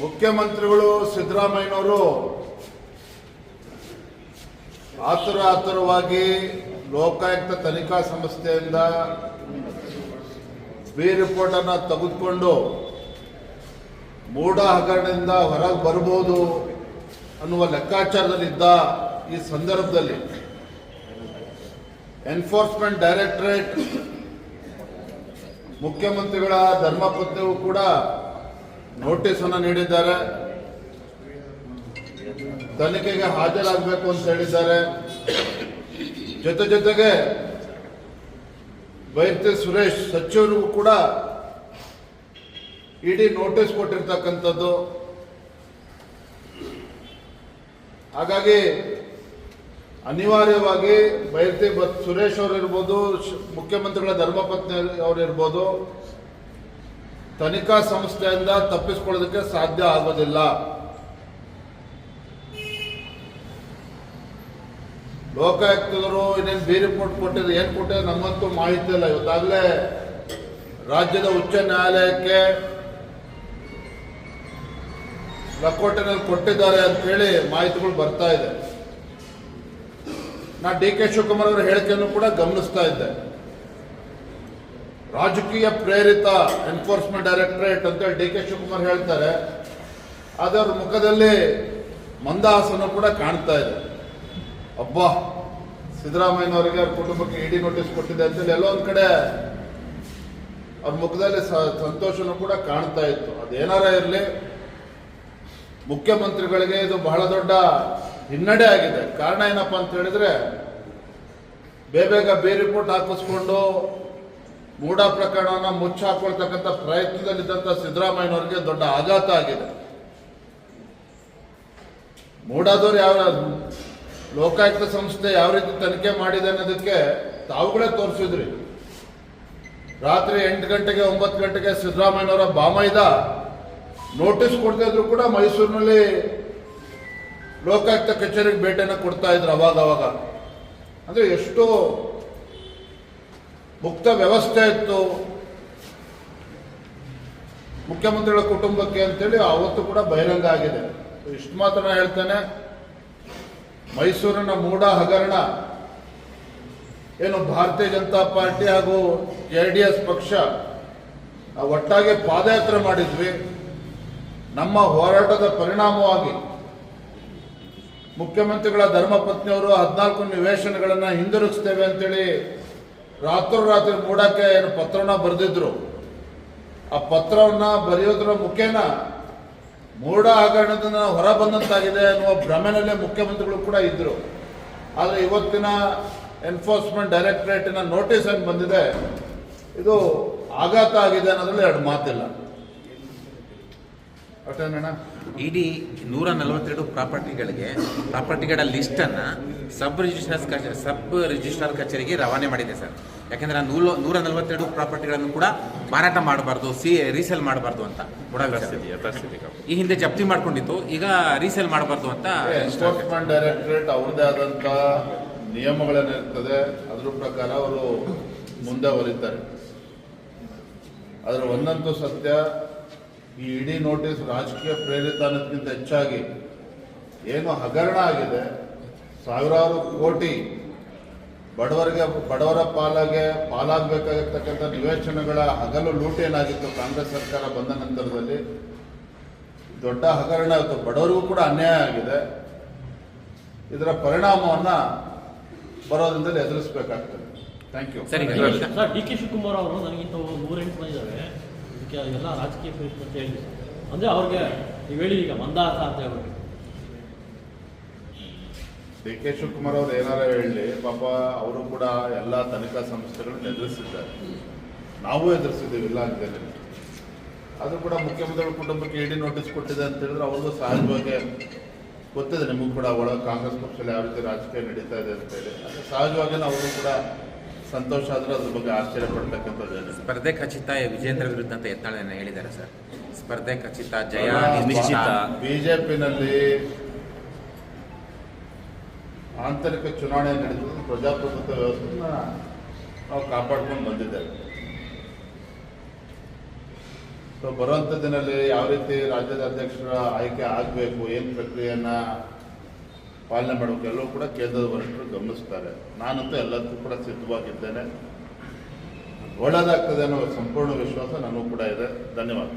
ಮುಖ್ಯಮಂತ್ರಿಗಳು ಸಿದ್ದರಾಮಯ್ಯನವರು ಆತುರ ಆತುರವಾಗಿ ಲೋಕಾಯುಕ್ತ ತನಿಖಾ ಸಂಸ್ಥೆಯಿಂದ ಬಿ ರಿಪೋರ್ಟ್ ಅನ್ನ ತೆಗೆದುಕೊಂಡು ಮೂಢ ಹಗರಣದಿಂದ ಹೊರಗೆ ಬರ್ಬೋದು ಅನ್ನುವ ಲೆಕ್ಕಾಚಾರದಲ್ಲಿದ್ದ ಈ ಸಂದರ್ಭದಲ್ಲಿ ಎನ್ಫೋರ್ಸ್ಮೆಂಟ್ ಡೈರೆಕ್ಟರೇಟ್ ಮುಖ್ಯಮಂತ್ರಿಗಳ ಧರ್ಮಪತ್ನಿಗೂ ಕೂಡ ನೋಟಿಸ್ ಅನ್ನು ನೀಡಿದ್ದಾರೆ. ತನಿಖೆಗೆ ಹಾಜರಾಗಬೇಕು ಅಂತ ಹೇಳಿದ್ದಾರೆ. ಜೊತೆ ಜೊತೆಗೆ ಬೈರ್ತಿ ಸುರೇಶ್ ಸಚಿವರಿಗೂ ಕೂಡ ಇಡೀ ನೋಟಿಸ್ ಕೊಟ್ಟಿರ್ತಕ್ಕಂಥದ್ದು. ಹಾಗಾಗಿ ಅನಿವಾರ್ಯವಾಗಿ ಬೈರ್ತಿ ಸುರೇಶ್ ಅವರಿರ್ಬೋದು ಮುಖ್ಯಮಂತ್ರಿಗಳ ಧರ್ಮಪತ್ನಿ ಅವರಿರ್ಬೋದು ತನಿಖಾ ಸಂಸ್ಥೆಯಿಂದ ತಪ್ಪಿಸ್ಕೊಳ್ಳೋದಕ್ಕೆ ಸಾಧ್ಯ ಆಗೋದಿಲ್ಲ. ಲೋಕಾಯುಕ್ತರು ಇನ್ನೇನು ಬಿ ರಿಪೋರ್ಟ್ ಕೊಟ್ಟಿದ್ರು ಏನು ಕೊಟ್ಟಿದ್ರು ನಮ್ಮಂತೂ ಮಾಹಿತಿ ಇಲ್ಲ. ಇವತ್ತಾಗಲೇ ರಾಜ್ಯದ ಉಚ್ಚ ನ್ಯಾಯಾಲಯಕ್ಕೆ ಲಕೋಟೆನಲ್ಲಿ ಕೊಟ್ಟಿದ್ದಾರೆ ಅಂತ ಹೇಳಿ ಮಾಹಿತಿಗಳು ಬರ್ತಾ ಇದೆ. ನಾ ಡಿ ಕೆ ಶಿವಕುಮಾರ್ ಅವರ ಹೇಳಿಕೆಯನ್ನು ಕೂಡ ಗಮನಿಸ್ತಾ ಇದ್ದೆ. ರಾಜಕೀಯ ಪ್ರೇರಿತ ಎನ್ಫೋರ್ಸ್ಮೆಂಟ್ ಡೈರೆಕ್ಟರೇಟ್ ಅಂತೇಳಿ ಡಿ ಕೆ ಶಿವಕುಮಾರ್ ಹೇಳ್ತಾರೆ. ಅದರ ಮುಖದಲ್ಲಿ ಮಂದಹಾಸನ ಕೂಡ ಕಾಣ್ತಾ ಇದೆ. ಅಬ್ಬಾ, ಸಿದ್ದರಾಮಯ್ಯನವರಿಗೆ ಅವ್ರ ಕುಟುಂಬಕ್ಕೆ ಇಡಿ ನೋಟಿಸ್ ಕೊಟ್ಟಿದೆ ಅಂತೇಳಿ ಎಲ್ಲೋ ಒಂದು ಕಡೆ ಅವ್ರ ಮುಖದಲ್ಲಿ ಸಂತೋಷನೂ ಕೂಡ ಕಾಣ್ತಾ ಇತ್ತು. ಅದೇನಾರ ಇರಲಿ, ಮುಖ್ಯಮಂತ್ರಿಗಳಿಗೆ ಇದು ಬಹಳ ದೊಡ್ಡ ಹಿನ್ನಡೆ ಆಗಿದೆ. ಕಾರಣ ಏನಪ್ಪಾ ಅಂತ ಹೇಳಿದ್ರೆ ಬೇಬೇಗ ಬೇ ರಿಪೋರ್ಟ್ ಹಾಕಿಸ್ಕೊಂಡು ಮೂಢ ಪ್ರಕರಣವನ್ನ ಮುಚ್ಚಾಕೊಳ್ತಕ್ಕಂಥ ಪ್ರಯತ್ನದಲ್ಲಿದ್ದಂಥ ಸಿದ್ದರಾಮಯ್ಯನವರಿಗೆ ದೊಡ್ಡ ಆಘಾತ ಆಗಿದೆ. ಮೂಡಾದವ್ರು ಯಾವ ಲೋಕಾಯುಕ್ತ ಸಂಸ್ಥೆ ಯಾವ ರೀತಿ ತನಿಖೆ ಮಾಡಿದೆ ಅನ್ನೋದಕ್ಕೆ ತಾವುಗಳೇ ತೋರಿಸಿದ್ರಿ. ರಾತ್ರಿ ಎಂಟು ಗಂಟೆಗೆ ಒಂಬತ್ತು ಗಂಟೆಗೆ ಸಿದ್ದರಾಮಯ್ಯನವರ ಬಾಮೈದ ನೋಟಿಸ್ ಕೊಡ್ತಾ ಇದ್ರು ಕೂಡ ಮೈಸೂರಿನಲ್ಲಿ ಲೋಕಾಯುಕ್ತ ಕಚೇರಿಗೆ ಭೇಟಿಯನ್ನು ಕೊಡ್ತಾ ಇದ್ರು ಅವಾಗ ಅವಾಗ. ಅಂದ್ರೆ ಎಷ್ಟು ಮುಕ್ತ ವ್ಯವಸ್ಥೆ ಇತ್ತು. ಮುಖ್ಯಮಂತ್ರಿಗಳ ಕುಟುಂಬಕ್ಕೆ ಅಂತೇಳಿ ಅವತ್ತು ಕೂಡ ಬಹಿರಂಗ ಆಗಿದೆ. ಇಷ್ಟು ಮಾತ್ರ ಹೇಳ್ತೇನೆ. ಮೈಸೂರಿನ ಮೂಡ ಹಗರಣ ಏನು ಭಾರತೀಯ ಜನತಾ ಪಾರ್ಟಿ ಹಾಗೂ ಜೆ ಡಿ ಎಸ್ ಪಕ್ಷ ಒಟ್ಟಾಗಿ ಪಾದಯಾತ್ರೆ ಮಾಡಿದ್ವಿ. ನಮ್ಮ ಹೋರಾಟದ ಪರಿಣಾಮವಾಗಿ ಮುಖ್ಯಮಂತ್ರಿಗಳ ಧರ್ಮಪತ್ನಿಯವರು ಹದಿನಾಲ್ಕು ನಿವೇಶನಗಳನ್ನು ಹಿಂದಿರುಗಿಸ್ತೇವೆ ಅಂತೇಳಿ ರಾತ್ರೋರಾತ್ರಿ ಮೂಡಕ್ಕೆ ಏನು ಪತ್ರವನ್ನ ಬರೆದಿದ್ರು. ಆ ಪತ್ರವನ್ನ ಬರೆಯೋದ್ರ ಮುಖೇನ ಮೂಢ ಹಗರಣದಿಂದ ಹೊರ ಬಂದಂತಾಗಿದೆ ಅನ್ನುವ ಭ್ರಮೆನಲ್ಲೇ ಮುಖ್ಯಮಂತ್ರಿಗಳು ಕೂಡ ಇದ್ರು. ಆದರೆ ಇವತ್ತಿನ ಎನ್ಫೋರ್ಸ್ಮೆಂಟ್ ಡೈರೆಕ್ಟರೇಟಿನ ನೋಟಿಸ್ ಏನು ಬಂದಿದೆ, ಇದು ಆಘಾತ ಆಗಿದೆ ಅನ್ನೋದ್ರಲ್ಲಿ ಎರಡು ಮಾತಿಲ್ಲ. ಇಡೀ ನೂರ ನಲವತ್ತೆರಡು ಪ್ರಾಪರ್ಟಿಗಳಿಗೆ ಪ್ರಾಪರ್ಟಿಗಳ ಲಿಸ್ಟನ್ನು ಸಬ್ ರಿಜಿಸ್ಟ್ರಾರ್ ಕಚೇರಿ ಸಬ್ ರಿಜಿಸ್ಟ್ರಾರ್ ಕಚೇರಿಗೆ ರವಾನೆ ಮಾಡಿದೆ ಸರ್. ಯಾಕೆಂದ್ರೆ ಆ ನೂಲ ನೂರ ನಲವತ್ತೆರಡು ಪ್ರಾಪರ್ಟಿಗಳನ್ನು ಕೂಡ ಮಾರಾಟ ಮಾಡಬಾರ್ದು ಸಿ ರೀಸೇಲ್ ಮಾಡಬಾರ್ದು ಅಂತ. ಈ ಹಿಂದೆ ಜಪ್ತಿ ಮಾಡ್ಕೊಂಡಿತ್ತು ಈಗ ರೀಸೇಲ್ ಮಾಡಬಾರ್ದು ಅಂತ ಎನ್ಫೋರ್ಸ್ಮೆಂಟ್ ಡೈರೆಕ್ಟರೇಟ್ ಅವ್ರದ್ದೇ ಆದಂತ ನಿಯಮಗಳೇನಿರ್ತದೆ ಅದ್ರ ಪ್ರಕಾರ ಅವರು ಮುಂದೆ ಬರೀತಾರೆ. ಅದರ ಒಂದಂತೂ ಸತ್ಯ ಈ ಇಡೀ ನೋಟಿಸ್ ರಾಜಕೀಯ ಪ್ರೇರಿತ ಅನ್ನೋದಕ್ಕಿಂತ ಹೆಚ್ಚಾಗಿ ಏನು ಹಗರಣ ಆಗಿದೆ ಸಾವಿರಾರು ಕೋಟಿ ಬಡವರಿಗೆ ಬಡವರ ಪಾಲಾಗೆ ಪಾಲಾಗಬೇಕಾಗಿರ್ತಕ್ಕಂಥ ನಿವೇಶನಗಳ ಹಗಲು ಲೂಟಿ ಏನಾಗಿತ್ತು ಕಾಂಗ್ರೆಸ್ ಸರ್ಕಾರ ಬಂದ ನಂತರದಲ್ಲಿ? ದೊಡ್ಡ ಹಗರಣ ಆಯಿತು. ಬಡವರಿಗೂ ಕೂಡ ಅನ್ಯಾಯ ಆಗಿದೆ. ಇದರ ಪರಿಣಾಮವನ್ನ ಬರೋದ್ರಿಂದಲೇ ಎದುರಿಸಬೇಕಾಗ್ತದೆ. ಥ್ಯಾಂಕ್ ಯು ಸರಿ ಡಿ ಕೆ ಶಿವಕುಮಾರ್ ಅವರು ನನಗಿಂತ ನೂರೆಂಟು ಬಂದಿದ್ದಾರೆ ಎಲ್ಲ ರಾಜಕೀಯ ಪ್ರೇರಿತ ಹೇಳಿ. ಅಂದರೆ ಅವ್ರಿಗೆ ನೀವು ಹೇಳಿ ಈಗ ಮಂದಾಸ ಅಂತ ಹೇಳ್ಬಿಟ್ಟು. ಡಿ ಕೆ ಶಿವಕುಮಾರ್ ಅವರು ಏನಾರ ಹೇಳಿ, ಪಾಪ ಅವರು ಕೂಡ ಎಲ್ಲ ತನಿಖಾ ಸಂಸ್ಥೆಗಳನ್ನ ಎದುರಿಸಿದ್ದಾರೆ. ನಾವು ಎದುರಿಸಿದ್ದೀವಿ ಇಲ್ಲ ಅಂತೇಳಿ ಅದು ಕೂಡ ಮುಖ್ಯಮಂತ್ರಿಗಳ ಕುಟುಂಬಕ್ಕೆ ಇಡಿ ನೋಟಿಸ್ ಕೊಟ್ಟಿದೆ ಅಂತ ಹೇಳಿದ್ರೆ ಅವ್ರಿಗೂ ಸಹಜವಾಗಿ ಗೊತ್ತಿದೆ. ನಿಮಗೂ ಕೂಡ ಒಳಗೆ ಕಾಂಗ್ರೆಸ್ ಪಕ್ಷದಲ್ಲಿ ಯಾವ ರೀತಿ ರಾಜಕೀಯ ನಡೀತಾ ಇದೆ ಅಂತ ಹೇಳಿ. ಅದು ಸಹಜವಾಗಿ ಅವರು ಕೂಡ ಸಂತೋಷ ಆದರೂ ಅದ್ರ ಬಗ್ಗೆ ಆಶ್ಚರ್ಯ ಪಡ್ತಕ್ಕಂಥದ್ದು ಸ್ಪರ್ಧೆ ಖಚಿತ ವಿಜೇಂದ್ರ ವಿರುದ್ಧ ಅಂತ ಎತ್ತಾಳೆಯನ್ನು ಹೇಳಿದ್ದಾರೆ ಸರ್? ಸ್ಪರ್ಧೆ ಖಚಿತ ಜಯ ನಿಶ್ಚಿತ. ಬಿಜೆಪಿನಲ್ಲಿ ಆಂತರಿಕ ಚುನಾವಣೆ ನಡೆದು ಪ್ರಜಾಪ್ರಭುತ್ವ ವ್ಯವಸ್ಥೆನ ನಾವು ಕಾಪಾಡ್ಕೊಂಡು ಬಂದಿದ್ದೇವೆ ಸೊ ಬರುವಂಥ ದಿನದಲ್ಲಿ ಯಾವ ರೀತಿ ರಾಜ್ಯದ ಅಧ್ಯಕ್ಷರ ಆಯ್ಕೆ ಆಗಬೇಕು ಏನು ಪ್ರಕ್ರಿಯೆಯನ್ನ ಪಾಲನೆ ಮಾಡಬೇಕು ಎಲ್ಲವೂ ಕೂಡ ಕೇಂದ್ರದ ವರಿಷ್ಠರು ಗಮನಿಸ್ತಾರೆ. ನಾನಂತೂ ಎಲ್ಲದಕ್ಕೂ ಕೂಡ ಸಿದ್ಧವಾಗಿದ್ದೇನೆ. ಒಳ್ಳೆಯದಾಗ್ತದೆ ಅನ್ನೋ ಸಂಪೂರ್ಣ ವಿಶ್ವಾಸ ನನಗೂ ಕೂಡ ಇದೆ. ಧನ್ಯವಾದ.